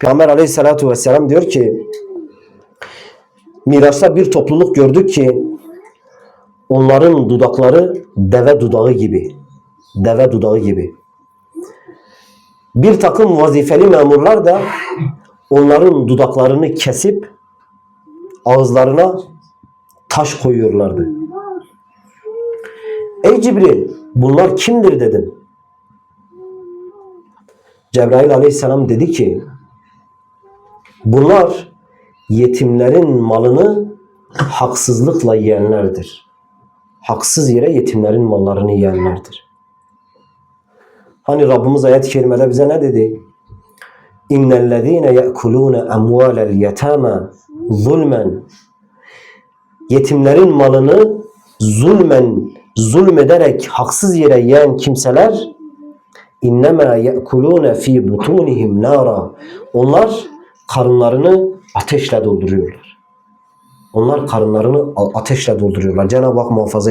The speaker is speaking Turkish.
Peygamber aleyhissalatu vesselam diyor ki Miraç'ta bir topluluk gördük ki onların dudakları deve dudağı gibi. Deve dudağı gibi. Bir takım vazifeli memurlar da onların dudaklarını kesip ağızlarına taş koyuyorlardı. Ey Cibril bunlar kimdir dedim. Cebrail aleyhisselam dedi ki bunlar yetimlerin malını haksızlıkla yiyenlerdir. Haksız yere yetimlerin mallarını yiyenlerdir. Hani Rabbimiz ayet-i kerimede bize ne dedi? İnnellezîne ye'kulûne emvâlel yetâme zulmen yetimlerin malını zulmen zulmederek haksız yere yiyen kimseler innema ye'kulûne fî butunihim nara onlar karınlarını ateşle dolduruyorlar. Onlar karınlarını ateşle dolduruyorlar. Cenab-ı Hak muhafaza.